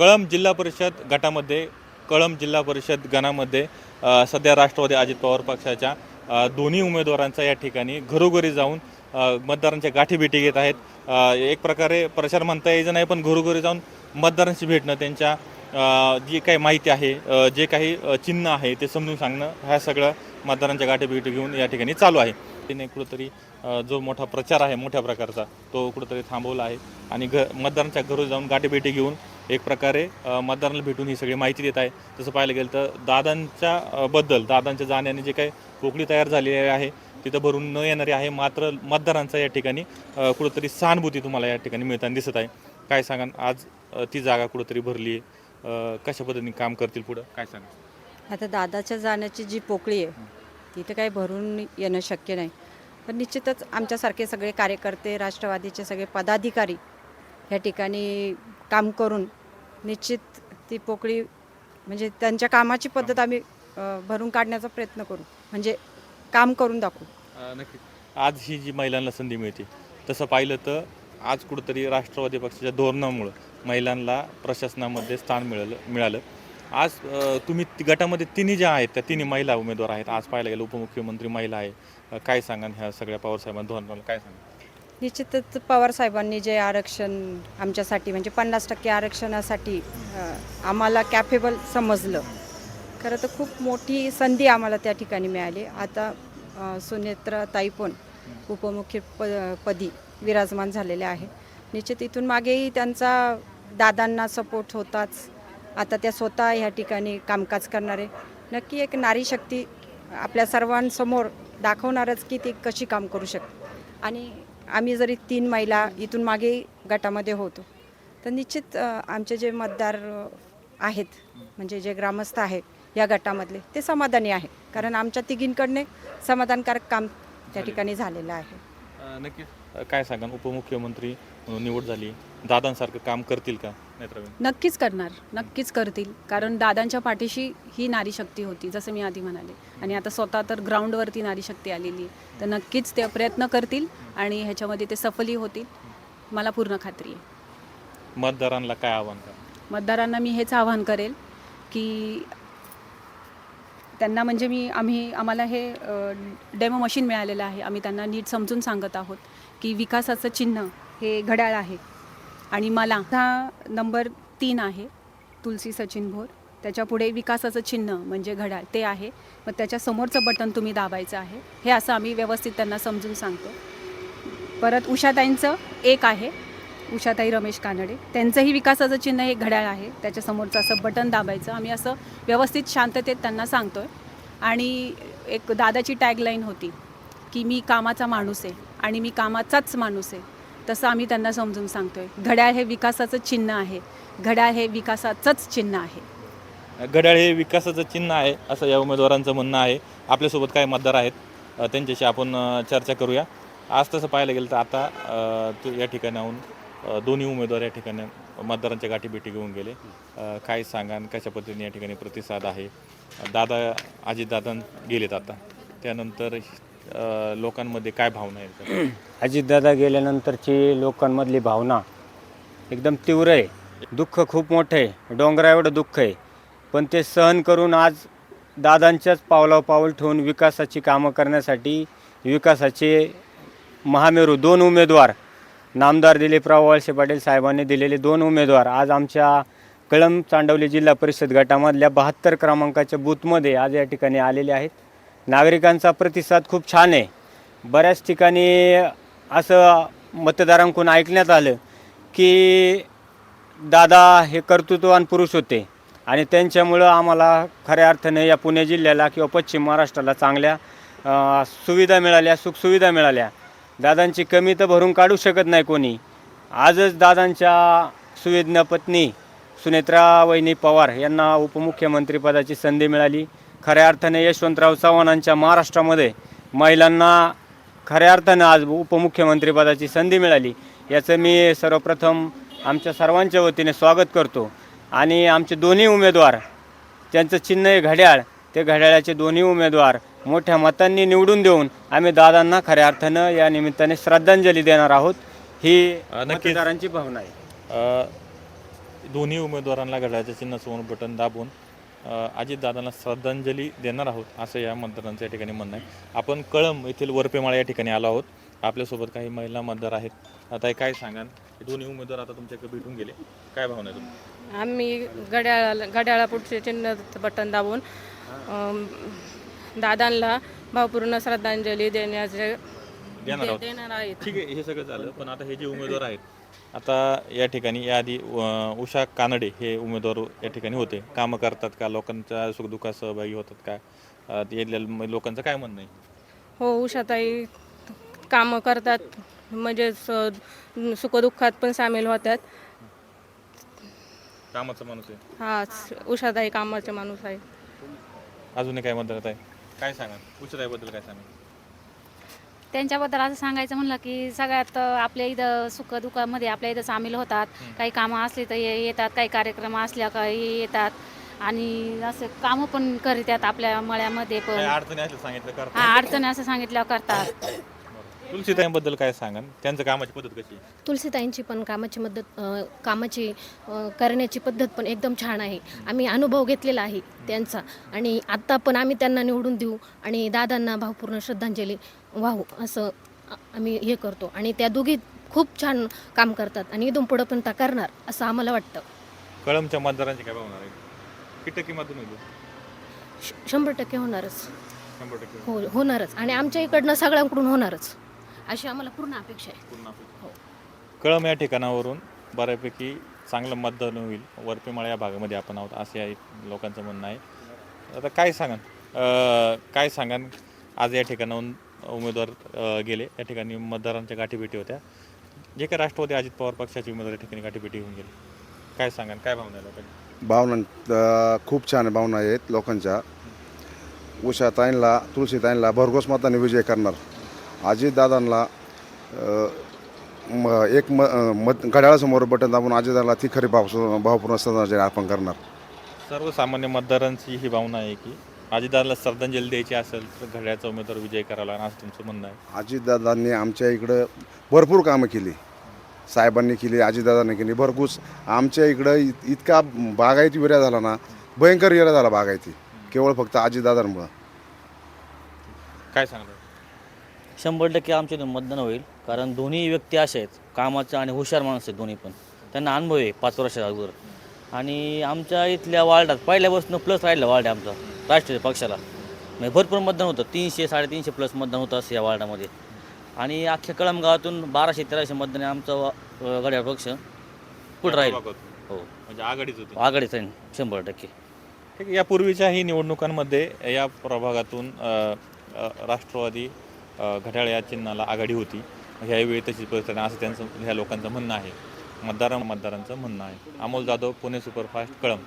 कळंब जिल्हा परिषद गटामध्ये कळंब जिल्हा परिषद गणामध्ये सध्या राष्ट्रवादी अजित पवार पक्षाच्या दोन्ही उमेदवारांचा या ठिकाणी घरोघरी जाऊन मतदारांच्या गाठीभेटी घेत आहेत. एक प्रकारे प्रचार म्हणता यायचं नाही पण घरोघरी जाऊन मतदारांशी भेटणं त्यांच्या जी काही माहिती आहे जे काही चिन्ह आहे ते समजून सांगणं ह्या सगळं मतदारांच्या गाठीभेटी घेऊन या ठिकाणी चालू आहे. तिने कुठंतरी जो मोठा प्रचार आहे मोठ्या प्रकारचा तो कुठंतरी थांबवला आहे. आणि घ मतदारांच्या घरी जाऊन गाठीभेटी घेऊन एक प्रकारे मतदारांना भेटून ही सगळी माहिती देत आहे. तसं पाहायला गेलं तर दादांच्या बद्दल दादांच्या जाण्याने जे काही पोकळी तयार झालेली आहे तिथं भरून न येणारी आहे मात्र मतदारांचा या ठिकाणी कुठंतरी सहानुभूती तुम्हाला या ठिकाणी मिळताना दिसत आहे. काय सांगा आज ती जागा कुठंतरी भरली आहे. कशा पद्धतीने काम करतील पुढं? काय सांगा आता दादाच्या जाण्याची जी पोकळी आहे तिथे काही भरून येणं शक्य नाही. पण निश्चितच आमच्यासारखे सगळे कार्यकर्ते राष्ट्रवादीचे सगळे पदाधिकारी ह्या ठिकाणी काम करून निश्चित ती पोकळी म्हणजे त्यांच्या कामाची पद्धत आम्ही अ, भरून काढण्याचा प्रयत्न करू. म्हणजे काम करून दाखवू. अ, नक्की आज ही जी महिलांना संधी मिळते तसं पाहिलं तर आज कुठंतरी राष्ट्रवादी पक्षाच्या धोरणामुळं महिलांना प्रशासनामध्ये स्थान मिळालं मिळालं. आज अ, तुम्ही ती- गटामध्ये तिन्ही ज्या आहेत त्या तिन्ही महिला उमेदवार आहेत. आज पाहायला गेलं उपमुख्यमंत्री महिला आहे. अ, काय सांगा ह्या सगळ्या पवारसाहेबांच्या धोरणाला काय सांगा निश्चितच पवार साहेबांनी जे आरक्षण आमच्यासाठी म्हणजे पन्नास टक्के आरक्षणासाठी आम्हाला कॅपेबल समजलं. खरं तर खूप मोठी संधी आम्हाला त्या ठिकाणी मिळाली. आता सुनेत्रा ताई पण उपमुख्य प पदी विराजमान झालेले आहे. निश्चित इथून मागेही त्यांचा दादांना सपोर्ट होताच. आता त्या स्वतः ह्या ठिकाणी कामकाज करणारे. नक्की एक नारी शक्ती आपल्या सर्वांसमोर दाखवणारच की ती कशी काम करू शकते. आणि आम्ही जरी तीन महिला इथून मागे गटामध्ये होतो तर निश्चित आमचे जे मतदार आहेत म्हणजे जे ग्रामस्थ आहेत या गटामधले ते समाधानी आहे कारण आमच्या तिघींकडने समाधानकारक काम त्या ठिकाणी झालेलं आहे. अ, काय सांगा उपमुख्यमंत्री निवड झाली. दादांसारखं काम करतील का? नक्कीच करणार. नक्कीच करतील. कारण दादांच्या पाठीशी ही नारी शक्ती होती जसं मी आधी म्हणाले. आणि आता स्वतः तर ग्राउंडवरती नारी शक्ती आलेली आहे. तर नक्कीच ते प्रयत्न करतील आणि ह्याच्यामध्ये ते सफलही होतील. मला पूर्ण खात्री आहे. मतदारांना काय आव्हान करा मतदारांना मी हेच आवाहन करेल की त्यांना म्हणजे मी आम्ही आम्हाला हे डेमो मशीन मिळालेलं आहे. आम्ही त्यांना नीट समजून सांगत आहोत की विकासाचं चिन्ह हे घड्याळ आहे आणि मला हा नंबर तीन आहे तुलसी सचिन भोर. त्याच्यापुढे विकासाचं चिन्ह म्हणजे घड्याळ ते आहे. मग त्याच्या समोरचं बटन तुम्ही दाबायचं आहे. हे असं आम्ही व्यवस्थित त्यांना समजून सांगतो. परत उषाताईंचं एक आहे. उषाताई रमेश कानडे. त्यांचंही विकासाचं चिन्ह हे घड्याळ आहे. त्याच्यासमोरचं असं बटन दाबायचं. आम्ही असं व्यवस्थित शांततेत त्यांना सांगतो आहे आणि एक दादाची टॅगलाईन होती की मी कामाचा माणूस आहे आणि मी कामाचाच माणूस आहे. तसं आम्ही त्यांना समजून सांगतो आहे घड्याळ हे विकासाचं चिन्ह आहे. घड्याळ हे विकासाचंच चिन्ह आहे. घड्याळ हे विकासाचं चिन्ह आहे असं या उमेदवारांचं म्हणणं आहे. आपल्यासोबत काय मतदार आहेत त्यांच्याशी आपण चर्चा करूया. आज तसं पाहायला गेलं तर आता तू या ठिकाणाहून दोन्ही उमेदवार या ठिकाणी मतदारांच्या गाठीभेटी घेऊन गेले. काय सांगा आणि कशा पद्धतीने या ठिकाणी प्रतिसाद आहे? दादा अजितदादा गेलेत आता. त्यानंतर लोकांमध्ये काय भावना आहेत? अजितदादा गेल्यानंतरची लोकांमधली भावना एकदम तीव्र आहे. दुःख खूप मोठं आहे. डोंगरा एवढं दुःख आहे. पण ते सहन करून आज दादांच्याच पावलावर पाऊल ठेवून विकासाची कामं करण्यासाठी विकासाचे महामेरू दोन उमेदवार नामदार दिलीपराव वळसे पाटील साहेबांनी दिलेले दोन उमेदवार आज आमच्या कळंब चांडवली जिल्हा परिषद गटामधल्या बहात्तर क्रमांकाच्या बूथमध्ये आज या ठिकाणी आलेले आहेत. नागरिकांचा प्रतिसाद खूप छान आहे. बऱ्याच ठिकाणी असं मतदारांकडून ऐकण्यात आलं की दादा हे कर्तृत्ववान पुरुष होते आणि त्यांच्यामुळं आम्हाला खऱ्या अर्थाने या पुणे जिल्ह्याला किंवा पश्चिम महाराष्ट्राला चांगल्या सुविधा मिळाल्या सुखसुविधा मिळाल्या. दादांची कमी तर भरून काढू शकत नाही कोणी. आजच दादांच्या सुवेदना पत्नी सुनेत्रा वहिनी पवार यांना उपमुख्यमंत्रीपदाची संधी मिळाली. खऱ्या अर्थाने यशवंतराव चव्हाणांच्या महाराष्ट्रामध्ये महिलांना खऱ्या अर्थानं आज उपमुख्यमंत्रीपदाची संधी मिळाली. याचं मी सर्वप्रथम आमच्या सर्वांच्या वतीने स्वागत करतो. आणि आमचे दोन्ही उमेदवार त्यांचं चिन्ह आहे घड्याळ ते घड्याळाचे दोन्ही उमेदवार मोठ्या मतांनी निवडून देऊन आम्ही दादांना खऱ्या अर्थानं या निमित्ताने श्रद्धांजली देणार आहोत. ही नक्कीच. मतदारांची भावना आहे. अ, दोन्ही उमेदवारांना घड्याळाच्या चिन्ह समोर बटन दाबून अ, अजितदादांना श्रद्धांजली देणार आहोत असं या मतदारांचं या ठिकाणी म्हणणं आहे. आपण कळम येथील वरपेमाळा या ठिकाणी आलो आहोत. आपल्यासोबत काही महिला मतदार आहेत. आता हे काय सांगाल? हे दोन्ही उमेदवार आता तुमच्याकडे भेटून गेले. काय भावना आहे तुमची? आम्ही घड्याळाला घड्याळा पुढचे चिन्ह बटन दाबून अम, दादांना भावपूर्ण श्रद्धांजली देण्याचे देणार आहोत. देणार आहेत. ठीक आहे हे सगळं झालं पण आता हे जे उमेदवार आहेत आता या ठिकाणी याआधी अ, उषा कानडे हे उमेदवार या ठिकाणी होते. कामं करतात का? लोकांच्या सुखदुःखात सहभागी होतात का? अ, यातल्या लोकांचं काय म्हणणं आहे? हो उषाताई कामं करतात म्हणजे स- सुखदुःखात पण सामील होतात. कामाचा माणूस आहे. हा उषाताई कामाचे माणूस आहे. अजूनही काय मतदार आहे काय सांगा उषाताईबद्दल काय सांगा त्यांच्याबद्दल असं सांगायचं म्हणलं की सगळ्यात आपल्या इथं सुखदुःखामध्ये आपल्या इथं सामील होतात. काही कामं असली तर ये- येतात काही कार्यक्रम असल्या काही येतात. आणि असं कामं पण करीतात आपल्या मळ्यामध्ये पण. अडचणी असल्या सांगितलं हा अडचणी असं सांगितल्यावर करतात. तुलसीताईबद्दल काय सांगा त्यांचं कामाची पद्धत कशी आहे? तुलसीताईंची पण कामाची मदत अ, कामाची अ, करण्याची पद्धत पण एकदम छान आहे. आम्ही अनुभव घेतलेला आहे त्यांचा. आणि आत्ता पण आम्ही त्यांना निवडून देऊ आणि दादांना भावपूर्ण श्रद्धांजली वाहू असं आ- आम्ही हे करतो. आणि त्या दोघी खूप छान काम करतात आणि इथून पुढं पण त्या करणार असं आम्हाला वाटतं. कळमच्या मतदारांची काय भावना आहे? मतदान होईल श- शंभर टक्के होणारच. शंभर टक्के. हो होणारच. आणि आमच्या इकडनं सगळ्यांकडून होणारच. अशी आम्हाला पूर्ण अपेक्षा आहे. पूर्ण अपेक्षा. कळम या ठिकाणावरून बऱ्यापैकी चांगलं मतदान होईल. वरपेमाळा या भागामध्ये आपण आहोत असे आहे लोकांचं म्हणणं आहे. आता काय सांगाल? अं, काय सांगाल? आज या ठिकाणाहून उमेदवार अं, गेले. या ठिकाणी मतदारांच्या गाठीभेटी होत्या. जे काही राष्ट्रवादी अजित पवार पक्षाचे उमेदवार या ठिकाणी गाठीभेटी होऊन गेले. काय सांगाल? काय भावना आहे लोकांची भावना अ, खूप छान भावना आहेत लोकांच्या. उषाताईंना तुळशीताईंना भरघोस मताने विजय करणार. अजितदादांना म- एक म मत घड्याळासमोर बटन दाबून अजितदादाला ती खरी भाव भावपूर्ण श्रद्धांजली अर्पण करणार. सर्वसामान्य मतदारांची ही भावना आहे की अजितदादाला श्रद्धांजली द्यायची असेल तर घड्याचा उमेदवार विजय करावा असं तुमचं म्हणणं आहे? अजितदादांनी आमच्या इकडं भरपूर कामं केली. साहेबांनी केली अजितदादांनी केली. भरघोस आमच्या इकडं इत- इतका बागायती विर्या झाला ना भयंकर विर्या झाला बागायती. केवळ फक्त अजितदादांमुळं काय सांगणार? शंभर टक्के आमच्या इथून मतदान होईल. कारण दोन्ही व्यक्ती असे आहेत कामाचे आणि हुशार माणूस आहेत दोन्ही पण. त्यांना अनुभव आहे पाच वर्षाच्या अगोदर. आणि आमच्या इथल्या वार्डात पहिल्यापासून प्लस राहिलं वार्ड आहे आमचा राष्ट्रीय पक्षाला. म्हणजे भरपूर मतदान होतं तीनशे साडेतीनशे प्लस मतदान होतं असं या वार्डामध्ये. आणि अख्ख्या कळम गावातून बाराशे तेराशे मतदान आहे आमचा वा- घड्याळ पक्ष. पुढे राहील. हो. म्हणजे आघाडीच होती. आघाडीच राहील शंभर टक्के. ठीक आहे यापूर्वीच्याही निवडणुकांमध्ये या प्रभागातून राष्ट्रवादी घड्याळ या चिन्हाला आघाडी होती. ह्यावेळी तशीच परिस्थिती असं त्यांचं ह्या लोकांचं म्हणणं आहे. मतदार मतदारांचं म्हणणं आहे. अमोल जाधव पुणे सुपरफास्ट कळम